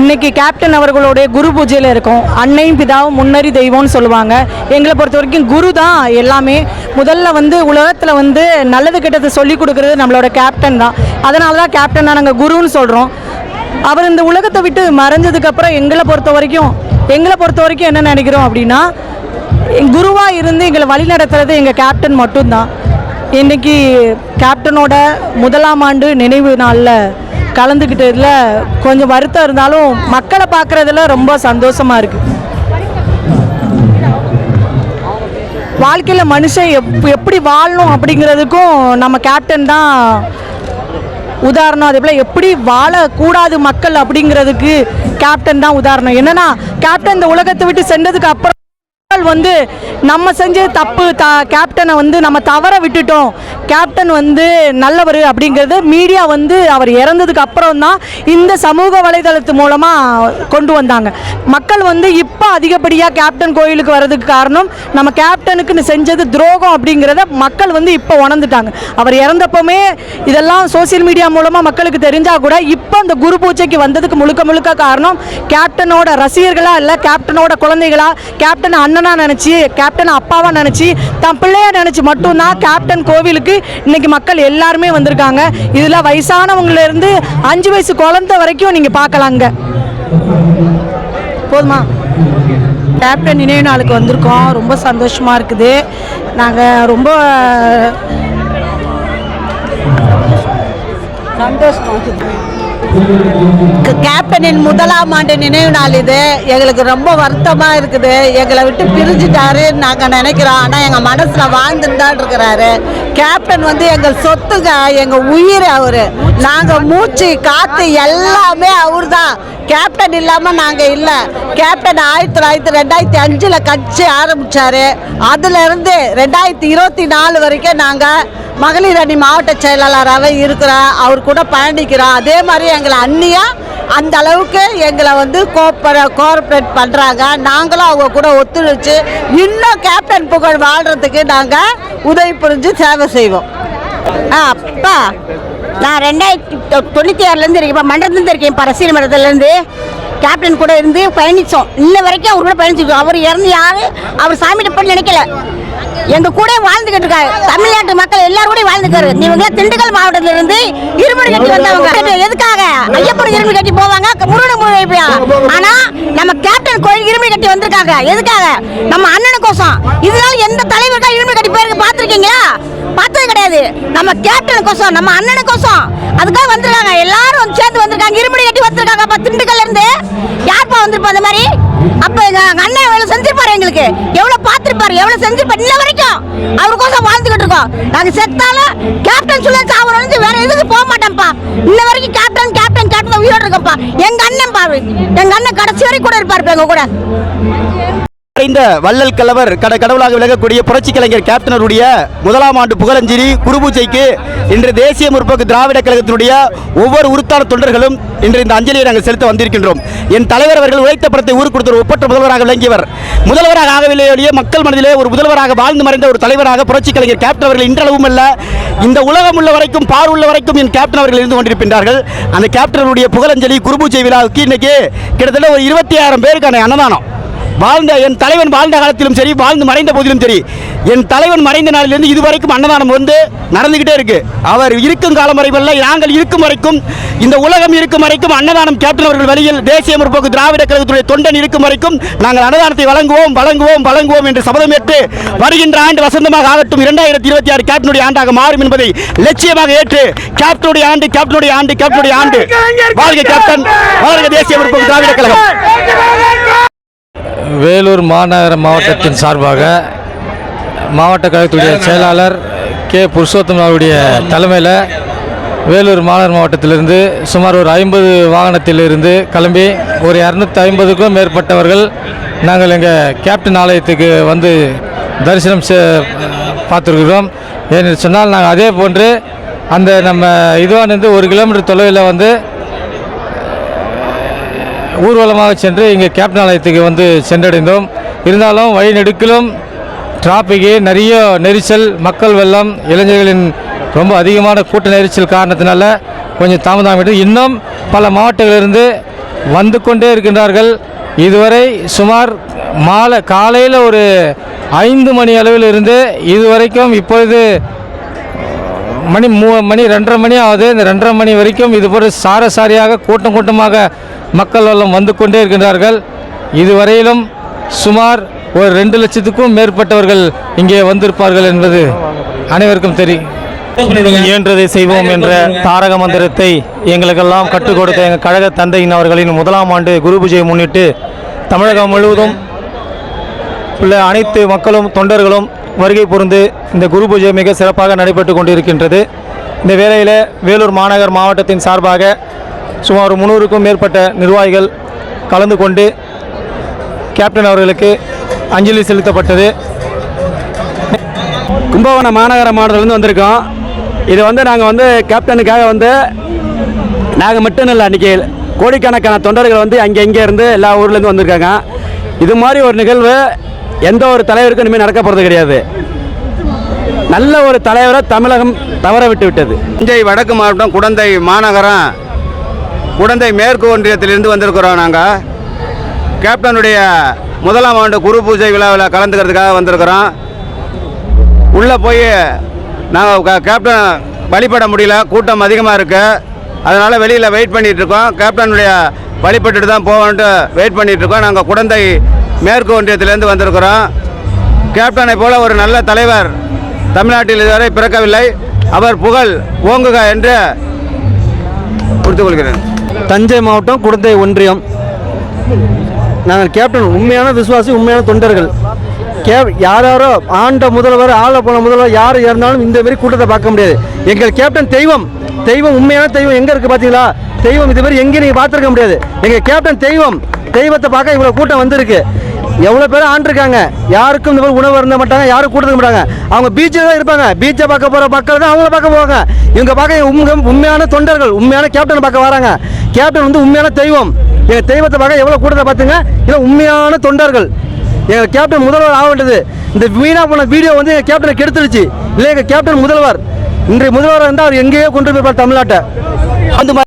இன்னைக்கு கேப்டன் அவர்களுடைய குரு பூஜையில் இருக்கோம். அன்னையும் பிதாவும் முன்னறி தெய்வம்னு சொல்லுவாங்க. எங்களை பொறுத்த வரைக்கும் குரு தான் எல்லாமே. முதல்ல வந்து உலகத்தில் வந்து நல்லது கெட்டது சொல்லி கொடுக்குறது நம்மளோட கேப்டன் தான். அதனால தான் கேப்டன் தான் நாங்கள் குருன்னு சொல்கிறோம் அவர் இந்த உலகத்தை விட்டு மறைஞ்சதுக்கப்புறம் எங்களை பொறுத்த வரைக்கும் எங்களை பொறுத்த வரைக்கும் என்ன நினைக்கிறோம் அப்படின்னா குருவாக இருந்து எங்களை வழி நடத்துறது எங்கள் கேப்டன் மட்டும்தான். இன்னைக்கு கேப்டனோட முதலாம் ஆண்டு நினைவு நாளில் கலந்துக்கிட்டதில் கொஞ்சம் வருத்தம் இருந்தாலும் மக்களை பார்க்குறதுல ரொம்ப சந்தோஷமாக இருக்குது வாழ்க்கையில் மனுஷன் எப் எப்படி வாழணும் அப்படிங்கிறதுக்கும் நம்ம கேப்டன் தான் உதாரணம். அதே போல் எப்படி வாழக்கூடாது மக்கள் அப்படிங்கிறதுக்கு கேப்டன் தான் உதாரணம். என்னன்னா கேப்டன் இந்த உலகத்தை விட்டு சென்றதுக்கு அப்புறம் வந்து நம்ம செஞ்ச தப்பு த கேப்டனை வந்து நம்ம தவற விட்டுட்டோம். கேப்டன் வந்து நல்லவர் அப்படிங்கிறது மீடியா வந்து அவர் இறந்ததுக்கு அப்புறம் தான் இந்த சமூக வலைதளத்து மூலமாக கொண்டு வந்தாங்க. மக்கள் வந்து இப்போ அதிகப்படியாக கேப்டன் கோயிலுக்கு வர்றதுக்கு காரணம் நம்ம கேப்டனுக்குன்னு செஞ்சது துரோகம் அப்படிங்கிறத மக்கள் வந்து இப்போ உணர்ந்துட்டாங்க. அவர் இறந்தப்போமே இதெல்லாம் சோசியல் மீடியா மூலமாக மக்களுக்கு தெரிஞ்சால் கூட இப்போ அந்த குரு பூஜைக்கு வந்ததுக்கு முழுக்க முழுக்க காரணம் கேப்டனோட ரசிகர்களா இல்லை கேப்டனோட குழந்தைகளா? கேப்டன் அண்ணன் நினச்சி கேப்டன் அப்பாவாக நினச்சி தன் பிள்ளையாக நினச்சி மட்டும்தான் கேப்டன் கோவிலுக்கு இன்னைக்கு மக்கள் எல்லாருமே வந்திருக்காங்க. இதில் வயசானவங்கல இருந்து அஞ்சு வயசு குழந்த வரைக்கும் நீங்கள் பார்க்கலாங்க. போதுமா? கேப்டன் நினைவு நாளுக்கு வந்திருக்கோம். ரொம்ப சந்தோஷமாக இருக்குது. நாங்கள் ரொம்ப சந்தோஷமாக கேப்டனின் முதலாம் ஆண்டு நினைவு நாள் இது. எங்களுக்கு ரொம்ப வருத்தமாக இருக்குது. எங்களை விட்டு பிரிஞ்சுட்டாரு நாங்கள் நினைக்கிறோம். ஆனால் எங்கள் மனசில் வாழ்ந்துட்டு தான் இருக்கிறாரு. கேப்டன் வந்து எங்கள் சொத்துங்க எங்கள் உயிர் அவர். நாங்கள் மூச்சு காற்று எல்லாமே அவர் தான் கேப்டன் இல்லாமல் நாங்கள் இல்லை. கேப்டன் ஆயிரத்தி தொள்ளாயிரத்தி ரெண்டாயிரத்தி அஞ்சில் கட்சி ஆரம்பித்தார் அதுலேருந்து ரெண்டாயிரத்தி இருபத்தி நாலு வரைக்கும் நாங்கள் மகளிர் அணி மாவட்ட செயலாளராகவே இருக்கிறார் அவர் கூட பயணிக்கிறோம் அதே மாதிரி எங்களை அண்ணியா அந்த அளவுக்கு எங்களை வந்து கோப்பர கோஆப்ரேட் பண்ணுறாங்க நாங்களும் அவங்க கூட ஒத்துழைச்சு இன்னும் கேப்டன் புகழ் வாழ்கிறதுக்கு நாங்கள் உதவி புரிஞ்சு சேவை செய்வோம். ஆ அப்பா நான் ரெண்டாயிரத்தி தொ- தொண்ணூற்றி ஆறுலேருந்து இருக்கேன். இப்போ மண்டலத்துலேருந்து இருக்கேன். இப்போ அரசியல் மன்றத்துலேருந்து கேப்டன் கூட இருந்து பயணித்தோம் இன்ன வரைக்கும் அவர் கூட பயணிச்சிருக்கோம். அவர் இறந்து யார்? அவர் சாமிகிட்ட போய் நினைக்கல. எங்க கூட வாழ்ந்துகிட்டு இருக்காரு தமிழ்நாட்டு மக்கள் எல்லாரும் கூட வாழ்ந்துக்காரு. நீங்க திண்டுக்கல் மாவட்டத்துல இருந்து இருமுடி கட்டி வந்தவங்க. எதுக்காக? ஐயப்பன் இருமுடி கட்டி போவாங்க முருகன் வைப்பியா ஆனா நம்ம கேப்டன் கோயில் இருமுடி கட்டி வந்திருக்காங்க. எதுக்காக? நம்ம அண்ணனுக்கோசம். இதனால எந்த தலைவருக்கா இருமுடி கட்டி போயிருக்கு பார்த்துருக்கீங்களா? பார்த்தது கிடையாது. நம்ம கேப்டனுக்கோசம் நம்ம அண்ணனுக்கோசம். அதுக்காக வந்திருக்காங்க. எல்லாரும் சேர்ந்து வந்திருக்காங்க. இருமுடி கட்டி வந்திருக்காங்க அப்ப திண்டுக்கல்ல இருந்து யார்ப்பா வந்திருப்பா அந்த மாதிரி? அப்ப அண்ணன் எவ்வளவு செஞ்சிருப்பாரு எங்களுக்கு. எவ்வளவு பார்த்திருப்பாரு எவ்வளவு செஞ்சிருப்பாரு இன்ன வரைக்கும். அவருக்கோசம் வாழ்ந்துகிட்டு இருக்கோம். நாங்க செத்தாலும் கேப்டன் சொல்ல சாவரம் வேற எதுக்கு போக மாட்டேன்ப்பா. இன்ன வரைக்கும் கேப்டன் கேப்டன் கேப்டன் உயிரோடு இருக்கோம்ப்பா. எங்க அண்ணன் பாரு எங்க அண்ணன் கடைசி வரைக்கும் கூட இருப்பாரு எங்க கூட. இந்த வள்ளல் கலவர் கட கடவுளாக விலகக்கூடிய புரட்சி கலைஞர் கேப்டனருடைய முதலாம் ஆண்டு புகழஞ்சலி குருபூஜைக்கு இன்று தேசிய முற்போக்கு திராவிட கழகத்தினுடைய ஒவ்வொரு உறுத்தான தொண்டர்களும் இன்று இந்த அஞ்சலியை நாங்கள் செலுத்த வந்திருக்கின்றோம். என் தலைவர் அவர்கள் உழைத்த படத்தை ஊருக்கு கொடுத்த ஒப்பற்ற முதல்வராக விளங்கியவர். முதல்வராக ஆகவில்லையே மக்கள் மனதிலே ஒரு முதல்வராக வாழ்ந்து மறைந்த ஒரு தலைவராக புரட்சி கலைஞர் கேப்டன் அவர்கள் இன்றளவும் அல்ல இந்த உலகம் உள்ள வரைக்கும் பார் உள்ள வரைக்கும் என் கேப்டன் அவர்கள் இருந்து கொண்டிருக்கின்றார்கள். அந்த கேப்டனுடைய புகழஞ்சலி குருபூஜை விழாவுக்கு இன்னைக்கு கிட்டத்தட்ட ஒரு இருபத்தி ஆயிரம் பேருக்கான அன்னதானம். வாழ்ந்த என் தலைவன் வாழ்ந்த காலத்திலும் சரி வாழ்ந்து மறைந்த போதிலும் சரி என் தலைவன் மறைந்த நாளிலிருந்து இதுவரைக்கும் அன்னதானம் வந்து நடந்துகிட்டே இருக்கு. அவர் இருக்கும் காலம் வரைவல்ல நாங்கள் இருக்கும் வரைக்கும் இந்த உலகம் இருக்கும் வரைக்கும் அன்னதானம் கேப்டன் அவர்கள் வழியில் தேசிய முற்போக்கு திராவிட கழகத்துடைய தொண்டன் இருக்கும் வரைக்கும் நாங்கள் அன்னதானத்தை வழங்குவோம் வழங்குவோம் வழங்குவோம் என்று சபதமேற்று வருகின்ற ஆண்டு வசந்தமாக ஆகட்டும் இரண்டாயிரத்தி இருபத்தி ஆறு கேப்டனுடைய ஆண்டாக மாறும் என்பதை லட்சியமாக ஏற்று கேப்டனுடைய ஆண்டு கேப்டனுடைய ஆண்டு கேப்டனுடைய ஆண்டு. வாழ்க கேப்டன் வாழ்க தேசிய முற்போக்கு திராவிட கழகம். வேலூர் மாநகர மாவட்டத்தின் சார்பாக மாவட்ட கழகத்துடைய செயலாளர் கே புருஷோத்தம் அவருடைய தலைமையில் வேலூர் மாநகர மாவட்டத்திலிருந்து சுமார் ஒரு ஐம்பது வாகனத்திலிருந்து கிளம்பி ஒரு இரநூத்தி ஐம்பதுக்கும் மேற்பட்டவர்கள் நாங்கள் எங்கள் கேப்டன் ஆலயத்துக்கு வந்து தரிசனம் செ பார்த்துருக்கிறோம். ஏன்னு சொன்னால் நாங்கள் அதே போன்று அந்த நம்ம இதுவானிருந்து ஒரு கிலோமீட்டர் தொலைவில் வந்து ஊர்வலமாக சென்று இங்கே கேப்டன் ஆலயத்துக்கு வந்து சென்றடைந்தோம். இருந்தாலும் வழி நெடுக்கிலும் டிராஃபிக்கு நிறைய நெரிசல் மக்கள் வெள்ளம் இளைஞர்களின் ரொம்ப அதிகமான கூட்ட நெரிசல் காரணத்தினால கொஞ்சம் தாமதமாகிட்டு இன்னும் பல மாவட்டங்களிலிருந்து வந்து கொண்டே இருக்கின்றார்கள். இதுவரை சுமார் மாலை காலையில் ஒரு ஐந்து மணி அளவில் இருந்து இதுவரைக்கும் இப்பொழுது மணி மூ மணி ரெண்டரை மணி ஆகுது. இந்த ரெண்டரை மணி வரைக்கும் இதுபோல் சார சாரியாக கூட்டம் கூட்டமாக மக்கள் வல்லம் வந்து கொண்டே இருக்கின்றார்கள். இதுவரையிலும் சுமார் ஒரு ரெண்டு லட்சத்துக்கும் மேற்பட்டவர்கள் இங்கே வந்திருப்பார்கள் என்பது அனைவருக்கும் தெரியும் இயன்றதை செய்வோம் என்ற தாரக மந்திரத்தை எங்களுக்கெல்லாம் கற்றுக் கொடுத்த எங்கள் கழக தந்தையின் அவர்களின் முதலாம் ஆண்டு குரு பூஜையை முன்னிட்டு தமிழகம் முழுவதும் உள்ள அனைத்து மக்களும் தொண்டர்களும் வருகை புரிந்து இந்த குரு பூஜை மிக சிறப்பாக நடைபெற்று கொண்டிருக்கின்றது. இந்த வேளையில் வேலூர் மாநகர் மாவட்டத்தின் சார்பாக சுமார் முந்நூறுக்கும் மேற்பட்ட நிர்வாகிகள் கலந்து கொண்டு கேப்டன் அவர்களுக்கு அஞ்சலி செலுத்தப்பட்டது. கும்பகோணம் மாநகர மாவட்டத்திலேருந்து வந்திருக்கோம். இது வந்து நாங்கள் வந்து கேப்டனுக்காக வந்து நாங்கள் மட்டும் இல்லை அன்றைக்கி கோடிக்கணக்கான தொண்டர்கள் வந்து அங்கே இங்கே இருந்து எல்லா ஊர்லேருந்து வந்திருக்காங்க. இது மாதிரி ஒரு நிகழ்வு எந்த ஒரு தலைவருக்கும் இனிமேல் நடக்க போகிறது கிடையாது. நல்ல ஒரு தலைவரை தமிழகம் தவற விட்டு விட்டது. தஞ்சை வடக்கு மாவட்டம் குடந்தை மாநகரம் குடந்தை மேற்கு ஒன்றியத்திலிருந்து வந்திருக்கிறோம் நாங்கள் கேப்டனுடைய முதலாம் ஆண்டு குரு பூஜை விழாவில் கலந்துக்கிறதுக்காக வந்திருக்கிறோம். உள்ளே போய் நாங்கள் கேப்டன் வழிபட முடியல கூட்டம் அதிகமாக இருக்குது அதனால் வெளியில் வெயிட் பண்ணிகிட்டு இருக்கோம். கேப்டனுடைய வழிபட்டுட்டு தான் போவோன்ட்டு வெயிட் பண்ணிகிட்டு இருக்கோம். நாங்கள் குடந்தை மேற்கு ஒன்றியத்திலேருந்து வந்திருக்கிறோம். கேப்டனை போல ஒரு நல்ல தலைவர் தமிழ்நாட்டில் இதுவரை பிறக்கவில்லை. அவர் புகழ் ஓங்குக என்று கொடுத்துக் கொள்கிறேன் தஞ்சை மாவட்டம் குடந்தை ஒன்றியம். நாங்கள் கேப்டன் உண்மையான விசுவாசி உண்மையான தொண்டர்கள். கே யார் யாரோ ஆண்ட முதல்வர் ஆள போன முதல்வர் யார் இருந்தாலும் இந்த மாதிரி கூட்டத்தை பார்க்க முடியாது. எங்கள் கேப்டன் தெய்வம். தெய்வம் உண்மையான தெய்வம் எங்கே இருக்குது பார்த்தீங்களா? தெய்வம் இதுமாரி எங்கேயும் நீங்கள் பார்த்துருக்க முடியாது. எங்கள் கேப்டன் தெய்வம். தெய்வத்தை பார்க்க இவ்வளோ கூட்டம் வந்திருக்கு. எவ்வளோ பேர் ஆண்டிருக்காங்க? யாருக்கும் இந்த மாதிரி உணவு இருந்த மாட்டாங்க யாரும் கூட்டத்துக்கு மாட்டாங்க. அவங்க பீச்சில் தான் இருப்பாங்க. பீச்சை பார்க்க போகிற மக்கள் தான் அவங்கள பார்க்க போவாங்க. இவங்க பார்க்க உண்மை உண்மையான தொண்டர்கள் உண்மையான கேப்டன் பார்க்க வராங்க. கேப்டன் வந்து உண்மையான தெய்வம். எங்கள் தெய்வத்தை பார்க்க எவ்வளோ கூட்டத்தை பார்த்துங்க? இல்லை உண்மையான தொண்டர்கள். எங்கள் கேப்டன் முதல்வர் ஆக வேண்டியது. இந்த வீணாக போன வீடியோ வந்து எங்கள் கேப்டனை கெடுத்துருச்சு. இல்லை எங்கள் கேப்டன் முதல்வர். இன்றைய முதல்வராக இருந்தால் அவர் எங்கேயோ கொண்டு போயிருப்பார் தமிழ்நாட்டை. அந்த மாதிரி